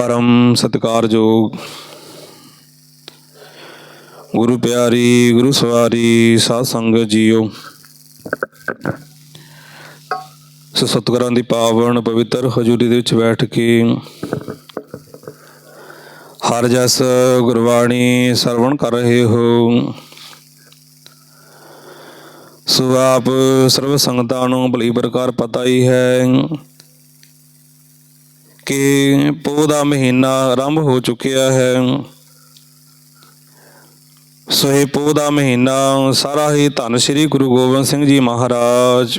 ਪਰਮ ਸਤਿਕਾਰਯੋਗ ਗੁਰੂ ਪਿਆਰੀ, ਗੁਰੂ ਸਵਾਰੀ, ਸਾਧ ਸੰਗਤ ਜੀਓ। ਸੋ ਸਤਿਗੁਰਾਂ ਦੀ ਪਾਵਨ ਪਵਿੱਤਰ ਹਜ਼ੂਰੀ ਦੇ ਵਿੱਚ ਬੈਠ ਕੇ ਹਰ ਜਸ ਗੁਰਬਾਣੀ ਸਰਵਣ ਕਰ ਰਹੇ ਹੋ। ਸੋ ਆਪ ਸਰਵ ਸੰਗਤਾਂ ਨੂੰ ਭਲੀ ਪ੍ਰਕਾਰ ਪਤਾ ਹੀ ਹੈ ਕਿ ਪੋਹ ਦਾ ਮਹੀਨਾ ਆਰੰਭ ਹੋ ਚੁੱਕਿਆ ਹੈ। ਸੋ ਇਹ ਪੋਹ ਦਾ ਮਹੀਨਾ ਸਾਰਾ ਹੀ ਧੰਨ ਸ੍ਰੀ ਗੁਰੂ ਗੋਬਿੰਦ ਸਿੰਘ ਜੀ ਮਹਾਰਾਜ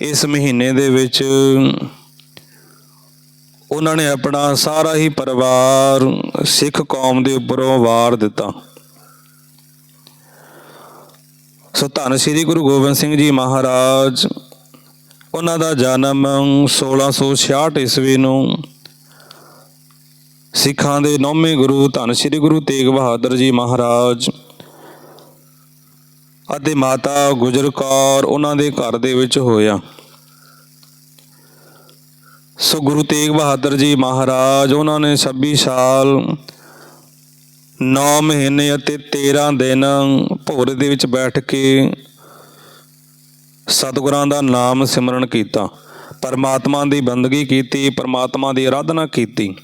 ਇਸ ਮਹੀਨੇ ਦੇ ਵਿੱਚ ਉਹਨਾਂ ਨੇ ਆਪਣਾ ਸਾਰਾ ਹੀ ਪਰਿਵਾਰ ਸਿੱਖ ਕੌਮ ਦੇ ਉੱਪਰੋਂ ਵਾਰ ਦਿੱਤਾ। ਸੋ ਧੰਨ ਸ੍ਰੀ ਗੁਰੂ ਗੋਬਿੰਦ ਸਿੰਘ ਜੀ ਮਹਾਰਾਜ ਉਹਨਾਂ ਦਾ ਜਨਮ 1666 ਈਸਵੀ ਨੂੰ ਸਿੱਖਾਂ ਦੇ ਨੌਵੇਂ ਗੁਰੂ ਧੰਨ ਸ੍ਰੀ ਗੁਰੂ ਤੇਗ ਬਹਾਦਰ ਜੀ ਮਹਾਰਾਜ ਅਤੇ ਮਾਤਾ ਗੁਜਰ ਕੌਰ ਉਹਨਾਂ ਦੇ ਘਰ ਦੇ ਵਿੱਚ ਹੋਇਆ। ਸੋ ਗੁਰੂ ਤੇਗ ਬਹਾਦਰ ਜੀ ਮਹਾਰਾਜ ਉਹਨਾਂ ਨੇ 26 ਸਾਲ 9 ਮਹੀਨੇ ਅਤੇ 13 ਦਿਨ ਭੋਰੇ ਦੇ ਵਿੱਚ ਬੈਠ ਕੇ ਸਤਿਗੁਰਾਂ ਦਾ ਨਾਮ ਸਿਮਰਨ ਕੀਤਾ, ਪਰਮਾਤਮਾ ਦੀ ਬੰਦਗੀ ਕੀਤੀ, ਪਰਮਾਤਮਾ ਦੀ ਆਰਾਧਨਾ ਕੀਤੀ।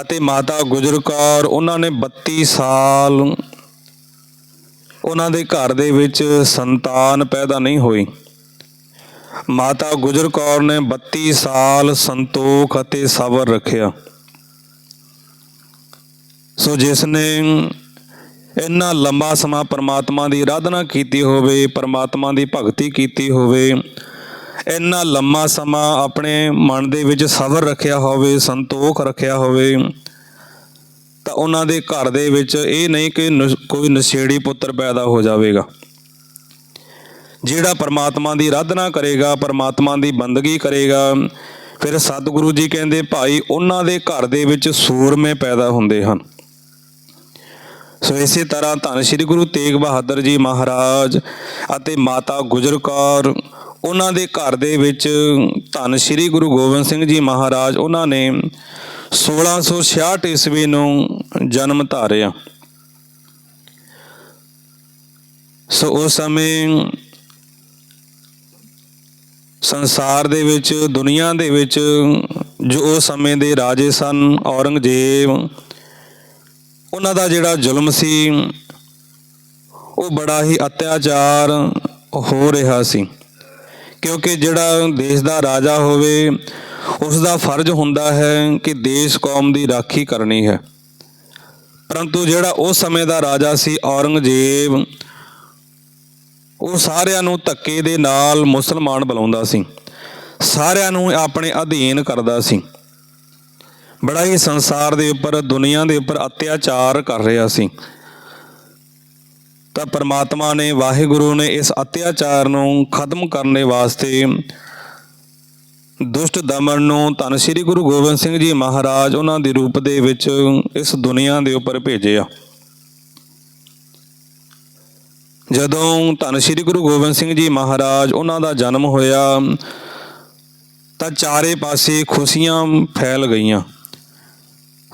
ਅਤੇ ਮਾਤਾ ਗੁਜਰ ਕੌਰ ਉਹਨਾਂ ਨੇ 32 ਸਾਲ ਉਹਨਾਂ ਦੇ ਘਰ ਦੇ ਵਿੱਚ ਸੰਤਾਨ ਪੈਦਾ ਨਹੀਂ ਹੋਈ। ਮਾਤਾ ਗੁਜਰ ਕੌਰ ਨੇ 32 ਸਾਲ ਸੰਤੋਖ ਅਤੇ ਸਬਰ ਰੱਖਿਆ। ਸੋ ਜਿਸ ਨੇ ਇੰਨਾ ਲੰਬਾ ਸਮਾਂ ਪਰਮਾਤਮਾ ਦੀ ਆਰਾਧਨਾ ਕੀਤੀ ਹੋਵੇ, ਪਰਮਾਤਮਾ ਦੀ ਭਗਤੀ ਕੀਤੀ ਹੋਵੇ, ਇੰਨਾ ਲੰਮਾ ਸਮਾਂ ਆਪਣੇ ਮਨ ਦੇ ਵਿੱਚ ਸਬਰ ਰੱਖਿਆ ਹੋਵੇ, ਸੰਤੋਖ ਰੱਖਿਆ ਹੋਵੇ, ਤਾਂ ਉਹਨਾਂ ਦੇ ਘਰ ਦੇ ਵਿੱਚ ਇਹ ਨਹੀਂ ਕਿ ਨਸ਼- ਕੋਈ ਨਸ਼ੇੜੀ ਪੁੱਤਰ ਪੈਦਾ ਹੋ ਜਾਵੇਗਾ। ਜਿਹੜਾ ਪਰਮਾਤਮਾ ਦੀ ਆਰਾਧਨਾ ਕਰੇਗਾ, ਪਰਮਾਤਮਾ ਦੀ ਬੰਦਗੀ ਕਰੇਗਾ, ਫਿਰ ਸਤਿਗੁਰੂ ਜੀ ਕਹਿੰਦੇ, ਭਾਈ, ਉਹਨਾਂ ਦੇ ਘਰ ਦੇ ਵਿੱਚ ਸੂਰਮੇ ਪੈਦਾ ਹੁੰਦੇ ਹਨ। ਸੋ ਇਸੇ ਤਰ੍ਹਾਂ ਧੰਨ ਸ਼੍ਰੀ ਗੁਰੂ ਤੇਗ ਬਹਾਦਰ ਜੀ ਮਹਾਰਾਜ ਅਤੇ ਮਾਤਾ ਗੁਜਰ ਕੌਰ, ਉਹਨਾਂ ਦੇ ਘਰ ਦੇ ਵਿੱਚ ਧੰਨ ਸ਼੍ਰੀ ਗੁਰੂ ਗੋਬਿੰਦ ਸਿੰਘ ਜੀ ਮਹਾਰਾਜ, ਉਹਨਾਂ ਨੇ 1666 ਈਸਵੀ ਨੂੰ ਜਨਮ ਧਾਰਿਆ। ਸੋ ਉਸ ਸਮੇਂ ਸੰਸਾਰ ਦੇ ਵਿੱਚ, ਦੁਨੀਆ ਦੇ ਵਿੱਚ ਜੋ ਉਸ ਸਮੇਂ ਦੇ ਰਾਜੇ ਸਨ, ਔਰੰਗਜ਼ੇਬ ਉਹਨਾਂ ਦਾ ਜਿਹੜਾ ਜ਼ੁਲਮ ਸੀ, ਉਹ ਬੜਾ ਹੀ ਅਤਿਆਚਾਰ ਹੋ ਰਿਹਾ ਸੀ। ਕਿਉਂਕਿ ਜਿਹੜਾ ਦੇਸ਼ ਦਾ ਰਾਜਾ ਹੋਵੇ, ਉਸ ਦਾ ਫਰਜ਼ ਹੁੰਦਾ ਹੈ ਕਿ ਦੇਸ਼ ਕੌਮ ਦੀ ਰਾਖੀ ਕਰਨੀ ਹੈ। ਪਰੰਤੂ ਜਿਹੜਾ ਉਸ ਸਮੇਂ ਦਾ ਰਾਜਾ ਸੀ, ਔਰੰਗਜ਼ੇਬ, ਉਹ ਸਾਰਿਆਂ ਨੂੰ ਧੱਕੇ ਦੇ ਨਾਲ ਮੁਸਲਮਾਨ ਬੁਲਾਉਂਦਾ ਸੀ। ਸਾਰਿਆਂ ਨੂੰ ਆਪਣੇ ਅਧੀਨ ਕਰਦਾ ਸੀ। ਬੜਾ ਹੀ ਸੰਸਾਰ ਦੇ ਉੱਪਰ, ਦੁਨੀਆ ਦੇ ਉੱਪਰ ਅਤਿਆਚਾਰ ਕਰ ਰਿਹਾ ਸੀ। ਤਾਂ ਪਰਮਾਤਮਾ ਨੇ, ਵਾਹਿਗੁਰੂ ਨੇ ਇਸ ਅਤਿਆਚਾਰ ਨੂੰ ਖਤਮ ਕਰਨ ਵਾਸਤੇ ਦੁਸ਼ਟ ਦਮਨ ਨੂੰ ਧੰਨ ਸ੍ਰੀ ਗੁਰੂ ਗੋਬਿੰਦ ਸਿੰਘ ਜੀ ਮਹਾਰਾਜ ਉਹਨਾਂ ਦੇ ਰੂਪ ਦੇ ਵਿੱਚ ਇਸ ਦੁਨੀਆ ਦੇ ਉੱਪਰ ਭੇਜਿਆ। ਜਦੋਂ ਧੰਨ ਸ੍ਰੀ ਗੁਰੂ ਗੋਬਿੰਦ ਸਿੰਘ ਜੀ ਮਹਾਰਾਜ ਉਹਨਾਂ ਦਾ ਜਨਮ ਹੋਇਆ, ਤਾਂ ਚਾਰੇ ਪਾਸੇ ਖੁਸ਼ੀਆਂ ਫੈਲ ਗਈਆਂ।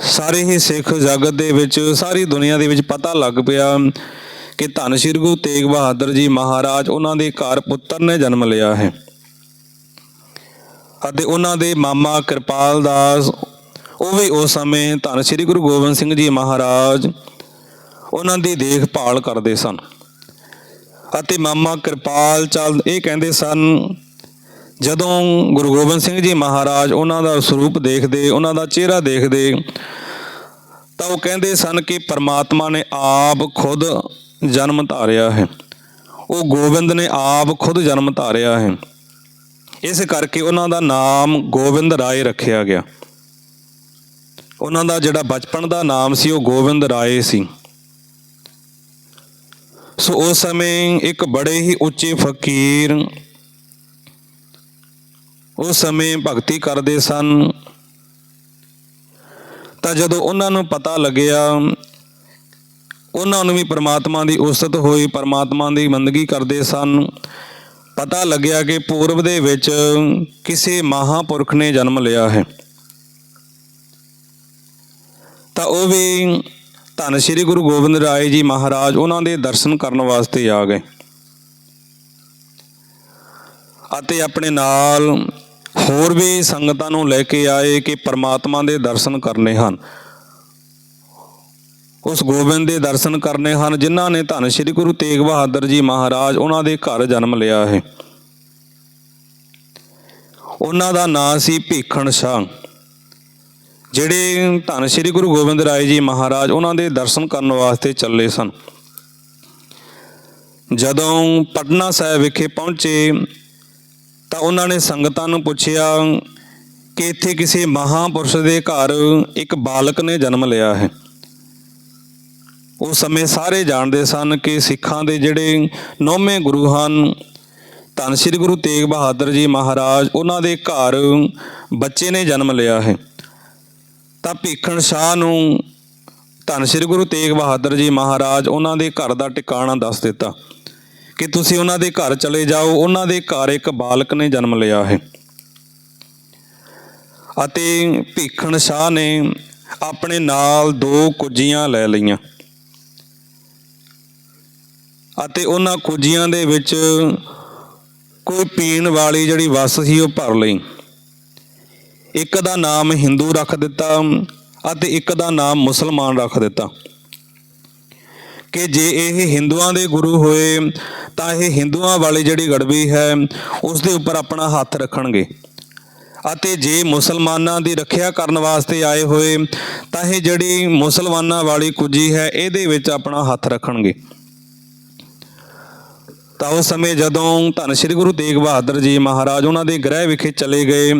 ਸਾਰੇ ਹੀ ਸਿੱਖ ਜਗਤ ਦੇ ਵਿੱਚ, ਸਾਰੀ ਦੁਨੀਆ ਦੇ ਵਿੱਚ ਪਤਾ ਲੱਗ ਪਿਆ ਕਿ ਧੰਨ ਸ਼੍ਰੀ ਗੁਰੂ ਤੇਗ ਬਹਾਦਰ ਜੀ ਮਹਾਰਾਜ ਉਹਨਾਂ ਦੇ ਘਰ ਪੁੱਤਰ ਨੇ ਜਨਮ ਲਿਆ ਹੈ। ਅਤੇ ਉਹਨਾਂ ਦੇ ਮਾਮਾ ਕਿਰਪਾਲ ਦਾਸ, ਉਹ ਵੀ ਉਸ ਸਮੇਂ ਧੰਨ ਸ਼੍ਰੀ ਗੁਰੂ ਗੋਬਿੰਦ ਸਿੰਘ ਜੀ ਮਹਾਰਾਜ ਉਹਨਾਂ ਦੀ ਦੇਖਭਾਲ ਕਰਦੇ ਸਨ। ਅਤੇ ਮਾਮਾ ਕਿਰਪਾਲ ਚੰਦ ਇਹ ਕਹਿੰਦੇ ਸਨ, ਜਦੋਂ ਗੁਰੂ ਗੋਬਿੰਦ ਸਿੰਘ ਜੀ ਮਹਾਰਾਜ ਉਹਨਾਂ ਦਾ ਸਰੂਪ ਦੇਖਦੇ, ਉਹਨਾਂ ਦਾ ਚਿਹਰਾ ਦੇਖਦੇ ਤਾਂ ਉਹ ਕਹਿੰਦੇ ਸਨ ਕਿ ਪਰਮਾਤਮਾ ਨੇ ਆਪ ਖੁਦ ਜਨਮ ਧਾਰਿਆ ਹੈ। ਉਹ ਗੋਬਿੰਦ ਨੇ ਆਪ ਖੁਦ ਜਨਮ ਧਾਰਿਆ ਹੈ। ਇਸ ਕਰਕੇ ਉਹਨਾਂ ਦਾ ਨਾਮ ਗੋਬਿੰਦ ਰਾਏ ਰੱਖਿਆ ਗਿਆ। ਉਹਨਾਂ ਦਾ ਜਿਹੜਾ ਬਚਪਨ ਦਾ ਨਾਮ ਸੀ, ਉਹ ਗੋਬਿੰਦ ਰਾਏ ਸੀ। ਸੋ ਉਸ ਸਮੇਂ ਇੱਕ ਬੜੇ ਹੀ ਉੱਚੇ ਫਕੀਰ ਉਸ ਸਮੇਂ ਭਗਤੀ ਕਰਦੇ ਸਨ। ਤਾਂ ਜਦੋਂ ਉਹਨਾਂ ਨੂੰ ਪਤਾ ਲੱਗਿਆ, ਉਹਨਾਂ ਨੂੰ ਵੀ ਪਰਮਾਤਮਾ ਦੀ ਉਸਤ ਹੋਈ, ਪਰਮਾਤਮਾ ਦੀ ਬੰਦਗੀ ਕਰਦੇ ਸਨ। ਪਤਾ ਲੱਗਿਆ ਕਿ ਪੂਰਬ ਦੇ ਵਿੱਚ ਕਿਸੇ ਮਹਾਪੁਰਖ ਨੇ ਜਨਮ ਲਿਆ ਹੈ। ਤਾਂ ਉਹ ਵੀ ਧੰਨ ਸ਼੍ਰੀ ਗੁਰੂ ਗੋਬਿੰਦ ਰਾਏ ਜੀ ਮਹਾਰਾਜ ਉਹਨਾਂ ਦੇ ਦਰਸ਼ਨ ਕਰਨ ਵਾਸਤੇ ਆ ਗਏ। ਅਤੇ ਆਪਣੇ ਨਾਲ ਹੋਰ ਵੀ ਸੰਗਤਾਂ ਨੂੰ ਲੈ ਕੇ ਆਏ ਕਿ ਪਰਮਾਤਮਾ ਦੇ ਦਰਸ਼ਨ ਕਰਨੇ ਹਨ। ਉਸ ਗੋਬਿੰਦ ਦੇ ਦਰਸ਼ਨ ਕਰਨੇ ਹਨ, ਜਿਨ੍ਹਾਂ ਨੇ ਧੰਨ ਸ਼੍ਰੀ ਗੁਰੂ ਤੇਗ ਬਹਾਦਰ ਜੀ ਮਹਾਰਾਜ ਉਹਨਾਂ ਦੇ ਘਰ ਜਨਮ ਲਿਆ ਹੈ। ਉਹਨਾਂ ਦਾ ਨਾਂ ਸੀ ਭੀਖਣ ਸ਼ਾਹ। ਜਿਹੜੇ ਧੰਨ ਸ਼੍ਰੀ ਗੁਰੂ ਗੋਬਿੰਦ ਰਾਏ ਜੀ ਮਹਾਰਾਜ ਉਹਨਾਂ ਦੇ ਦਰਸ਼ਨ ਕਰਨ ਵਾਸਤੇ ਚੱਲੇ ਸਨ। ਜਦੋਂ ਪਟਨਾ ਸਾਹਿਬ ਵਿਖੇ ਪਹੁੰਚੇ ਤਾਂ ਉਹਨਾਂ ਨੇ ਸੰਗਤਾਂ ਨੂੰ ਪੁੱਛਿਆ ਕਿ ਇੱਥੇ ਕਿਸੇ ਮਹਾਪੁਰਸ਼ ਦੇ ਘਰ ਇੱਕ ਬਾਲਕ ਨੇ ਜਨਮ ਲਿਆ ਹੈ। ਉਸ ਸਮੇਂ ਸਾਰੇ ਜਾਣਦੇ ਸਨ ਕਿ ਸਿੱਖਾਂ ਦੇ ਜਿਹੜੇ ਨੌਵੇਂ ਗੁਰੂ ਹਨ, ਧੰਨ ਸ਼੍ਰੀ ਗੁਰੂ ਤੇਗ ਬਹਾਦਰ ਜੀ ਮਹਾਰਾਜ, ਉਹਨਾਂ ਦੇ ਘਰ ਬੱਚੇ ਨੇ ਜਨਮ ਲਿਆ ਹੈ। ਤਾਂ ਭੀਖਣ ਸ਼ਾਹ ਨੂੰ ਧੰਨ ਸ਼੍ਰੀ ਗੁਰੂ ਤੇਗ ਬਹਾਦਰ ਜੀ ਮਹਾਰਾਜ ਉਹਨਾਂ ਦੇ ਘਰ ਦਾ ਟਿਕਾਣਾ ਦੱਸ ਦਿੱਤਾ। ਕਿ ਤੁਸੀਂ ਉਹਨਾਂ ਦੇ ਘਰ ਚਲੇ ਜਾਓ, ਉਹਨਾਂ ਦੇ ਘਰ ਇੱਕ ਬਾਲਕ ਨੇ ਜਨਮ ਲਿਆ ਹੈ। ਅਤੇ ਭੀਖਣ ਸ਼ਾਹ ਨੇ ਆਪਣੇ ਨਾਲ ਦੋ ਕੁੱਜੀਆਂ ਲੈ ਲਈਆਂ। ਅਤੇ ਉਹਨਾਂ ਕੁੱਜੀਆਂ ਦੇ ਵਿੱਚ ਕੋਈ ਪੀਣ ਵਾਲੀ ਜਿਹੜੀ ਵਸ ਸੀ, ਉਹ ਭਰ ਲਈ। ਇੱਕ ਦਾ ਨਾਮ ਹਿੰਦੂ ਰੱਖ ਦਿੱਤਾ ਅਤੇ ਇੱਕ ਦਾ ਨਾਮ ਮੁਸਲਮਾਨ ਰੱਖ ਦਿੱਤਾ। ਕਿ ਜੇ ਇਹ ਹਿੰਦੂਆਂ ਦੇ ਗੁਰੂ ਹੋਏ ਤਾਂ ਇਹ ਹਿੰਦੂਆਂ ਵਾਲੀ ਜਿਹੜੀ ਗੜਬੀ ਹੈ ਉਸ ਦੇ ਉੱਪਰ ਆਪਣਾ ਹੱਥ ਰੱਖਣਗੇ। ਅਤੇ ਜੇ ਮੁਸਲਮਾਨਾਂ ਦੀ ਰੱਖਿਆ ਕਰਨ ਵਾਸਤੇ ਆਏ ਹੋਏ, ਤਾਂ ਇਹ ਜਿਹੜੀ ਮੁਸਲਮਾਨਾਂ ਵਾਲੀ ਕੁਜੀ ਹੈ, ਇਹਦੇ ਵਿੱਚ ਆਪਣਾ ਹੱਥ ਰੱਖਣਗੇ। ਤਾਂ ਉਸ ਸਮੇਂ ਜਦੋਂ ਧੰਨ ਸ਼੍ਰੀ ਗੁਰੂ ਤੇਗ ਬਹਾਦਰ ਜੀ ਮਹਾਰਾਜ ਉਹਨਾਂ ਦੇ ਗ੍ਰਹਿ ਵਿਖੇ ਚਲੇ ਗਏ,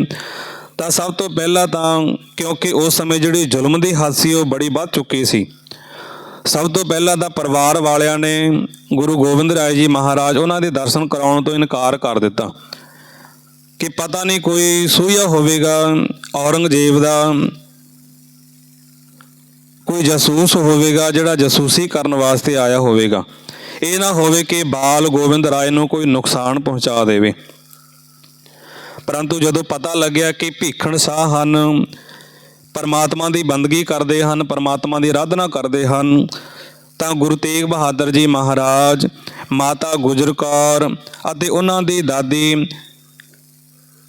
ਤਾਂ ਸਭ ਤੋਂ ਪਹਿਲਾਂ ਤਾਂ ਕਿਉਂਕਿ ਉਸ ਸਮੇਂ ਜਿਹੜੀ ਜ਼ੁਲਮ ਦੀ ਹੱਦ ਸੀ ਉਹ ਬੜੀ ਵੱਧ ਚੁੱਕੀ ਸੀ। ਸਭ ਤੋਂ ਪਹਿਲਾਂ ਤਾਂ ਪਰਿਵਾਰ ਵਾਲਿਆਂ ਨੇ ਗੁਰੂ ਗੋਬਿੰਦ ਰਾਏ ਜੀ ਮਹਾਰਾਜ ਉਹਨਾਂ ਦੇ ਦਰਸ਼ਨ ਕਰਾਉਣ ਤੋਂ ਇਨਕਾਰ ਕਰ ਦਿੱਤਾ। ਕਿ ਪਤਾ ਨਹੀਂ ਕੋਈ ਸੂਇਆ ਹੋਵੇਗਾ, ਔਰੰਗਜ਼ੇਬ ਦਾ ਕੋਈ ਜਾਸੂਸ ਹੋਵੇਗਾ ਜਿਹੜਾ ਜਾਸੂਸੀ ਕਰਨ ਵਾਸਤੇ ਆਇਆ ਹੋਵੇਗਾ। ਇਹ ਨਾ ਹੋਵੇ ਕਿ ਬਾਲ ਗੋਬਿੰਦ ਰਾਏ ਨੂੰ ਕੋਈ ਨੁਕਸਾਨ ਪਹੁੰਚਾ ਦੇਵੇ। ਪਰੰਤੂ ਜਦੋਂ ਪਤਾ ਲੱਗਿਆ ਕਿ ਭੀਖਣ ਸ਼ਾਹ ਹਨ ਪਰਮਾਤਮਾ ਦੀ ਬੰਦਗੀ ਕਰਦੇ ਹਨ, ਪਰਮਾਤਮਾ ਦੀ ਆਰਾਧਨਾ ਕਰਦੇ ਹਨ। ਤਾਂ ਗੁਰੂ ਤੇਗ ਬਹਾਦਰ ਜੀ ਮਹਾਰਾਜ, ਮਾਤਾ ਗੁਜਰ ਕੌਰ ਅਤੇ ਉਹਨਾਂ ਦੀ ਦਾਦੀ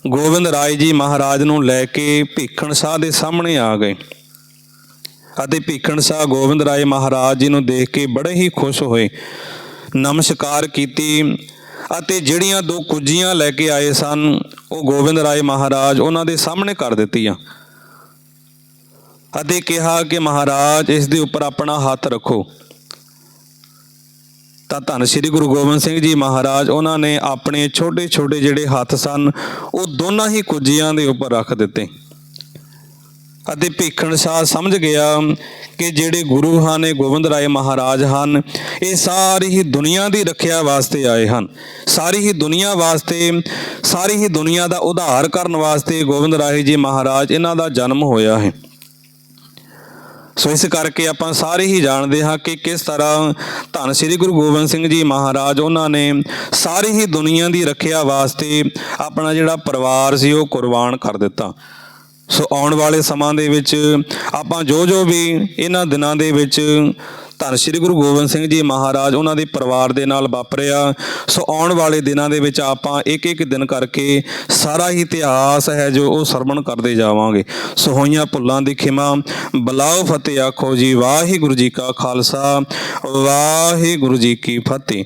ਗੋਬਿੰਦ ਰਾਏ ਜੀ ਮਹਾਰਾਜ ਨੂੰ ਲੈ ਕੇ ਭੀਖਣ ਸ਼ਾਹ ਦੇ ਸਾਹਮਣੇ ਆ ਗਏ। ਅਤੇ ਭੀਖਣ ਸ਼ਾਹ ਗੋਬਿੰਦ ਰਾਏ ਮਹਾਰਾਜ ਜੀ ਨੂੰ ਦੇਖ ਕੇ ਬੜੇ ਹੀ ਖੁਸ਼ ਹੋਏ। ਨਮਸਕਾਰ ਕੀਤੀ ਅਤੇ ਜਿਹੜੀਆਂ ਦੋ ਕੁੱਜੀਆਂ ਲੈ ਕੇ ਆਏ ਸਨ, ਉਹ ਗੋਬਿੰਦ ਰਾਏ ਮਹਾਰਾਜ ਉਹਨਾਂ ਦੇ ਸਾਹਮਣੇ ਕਰ ਦਿੱਤੀਆਂ। ਅਤੇ ਕਿਹਾ ਕਿ ਮਹਾਰਾਜ, ਇਸ ਦੇ ਉੱਪਰ ਆਪਣਾ ਹੱਥ ਰੱਖੋ। ਤਾਂ ਧੰਨ ਸ਼੍ਰੀ ਗੁਰੂ ਗੋਬਿੰਦ ਸਿੰਘ ਜੀ ਮਹਾਰਾਜ, ਉਹਨਾਂ ਨੇ ਆਪਣੇ ਛੋਟੇ ਛੋਟੇ ਜਿਹੜੇ ਹੱਥ ਸਨ, ਉਹ ਦੋਨਾਂ ਹੀ ਕੁੱਜੀਆਂ ਦੇ ਉੱਪਰ ਰੱਖ ਦਿੱਤੇ। ਅਤੇ ਭੀਖਣ ਸ਼ਾਹ ਸਮਝ ਗਿਆ ਕਿ ਜਿਹੜੇ ਗੁਰੂ ਹਨ ਇਹ ਗੋਬਿੰਦ ਰਾਏ ਮਹਾਰਾਜ ਹਨ, ਇਹ ਸਾਰੀ ਹੀ ਦੁਨੀਆ ਦੀ ਰੱਖਿਆ ਵਾਸਤੇ ਆਏ ਹਨ। ਸਾਰੀ ਹੀ ਦੁਨੀਆ ਵਾਸਤੇ, ਸਾਰੀ ਹੀ ਦੁਨੀਆ ਦਾ ਉਧਾਰ ਕਰਨ ਵਾਸਤੇ ਗੋਬਿੰਦ ਰਾਏ ਜੀ ਮਹਾਰਾਜ, ਇਹਨਾਂ ਦਾ ਜਨਮ ਹੋਇਆ ਹੈ। ਸੋ ਇਸ ਕਰਕੇ ਆਪਾਂ ਸਾਰੇ ਹੀ ਜਾਣਦੇ ਹਾਂ ਕਿ ਕਿਸ ਤਰ੍ਹਾਂ ਧੰਨ ਸ੍ਰੀ ਗੁਰੂ ਗੋਬਿੰਦ ਸਿੰਘ ਜੀ ਮਹਾਰਾਜ ਉਹਨਾਂ ਨੇ ਸਾਰੀ ਹੀ ਦੁਨੀਆ ਦੀ ਰੱਖਿਆ ਵਾਸਤੇ ਆਪਣਾ ਜਿਹੜਾ ਪਰਿਵਾਰ ਸੀ ਉਹ ਕੁਰਬਾਨ ਕਰ ਦਿੱਤਾ। ਸੋ ਆਉਣ ਵਾਲੇ ਸਮਾਂ ਦੇ ਵਿੱਚ ਆਪਾਂ ਜੋ ਜੋ ਵੀ ਇਹਨਾਂ ਦਿਨਾਂ ਦੇ ਵਿੱਚ ਧੰਨ ਸ਼੍ਰੀ ਗੁਰੂ ਗੋਬਿੰਦ ਸਿੰਘ ਜੀ ਮਹਾਰਾਜ ਉਹਨਾਂ ਦੇ ਪਰਿਵਾਰ ਦੇ ਨਾਲ ਵਾਪਰਿਆ। ਸੋ ਆਉਣ ਵਾਲੇ ਦਿਨਾਂ ਦੇ ਵਿੱਚ ਆਪਾਂ ਇੱਕ ਇੱਕ ਦਿਨ ਕਰਕੇ ਸਾਰਾ ਹੀ ਇਤਿਹਾਸ ਹੈ ਜੋ ਉਹ ਸਰਵਣ ਕਰਦੇ ਜਾਵਾਂਗੇ। ਸੋ ਹੋਈਆਂ ਭੁੱਲਾਂ ਦੀ ਖਿਮਾ। ਬਲਾਓ ਫਤਿਹ ਆਖੋ ਜੀ, ਵਾਹਿਗੁਰੂ ਜੀ ਕਾ ਖਾਲਸਾ, ਵਾਹਿਗੁਰੂ ਜੀ ਕੀ ਫਤਿਹ।